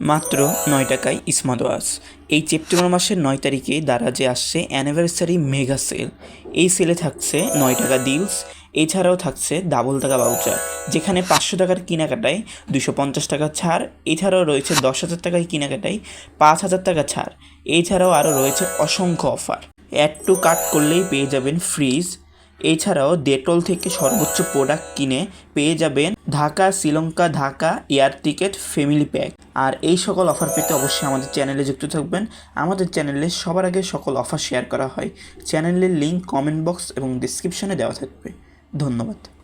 মাত্র নয় টাকায় স্মার্ট ওয়াচ এই সেপ্টেম্বর মাসের নয় তারিখে দারাজে আসছে অ্যানিভার্সারি মেগা সেল, এই সেলে থাকছে নয় টাকা ডিলস এছাড়াও থাকছে ডাবল টাকা বাউচার যেখানে পাঁচশো টাকার কেনাকাটায় দুশো পঞ্চাশ টাকা ছাড়, এছাড়াও রয়েছে দশ হাজার টাকায় কেনাকাটায় পাঁচ হাজার টাকা ছাড়, এছাড়াও আরও রয়েছে অসংখ্য অফার অ্যাড টু কাট করলেই পেয়ে যাবেন ফ্রিজ, এছাড়াও ডেটল থেকে সর্বোচ্চ প্রোডাক্ট কিনে পেয়ে যাবেন Dhaka, Sri Lanka, Dhaka, air ticket, family pack. আর এই সকল অফার পেতে অবশ্যই আমাদের চ্যানেলে যুক্ত থাকবেন। আমাদের চ্যানেলে সবার আগে সকল অফার শেয়ার করা হয়। চ্যানেলের লিঙ্ক কমেন্ট বক্স এবং ডিসক্রিপশনে দেওয়া থাকবে। ধন্যবাদ।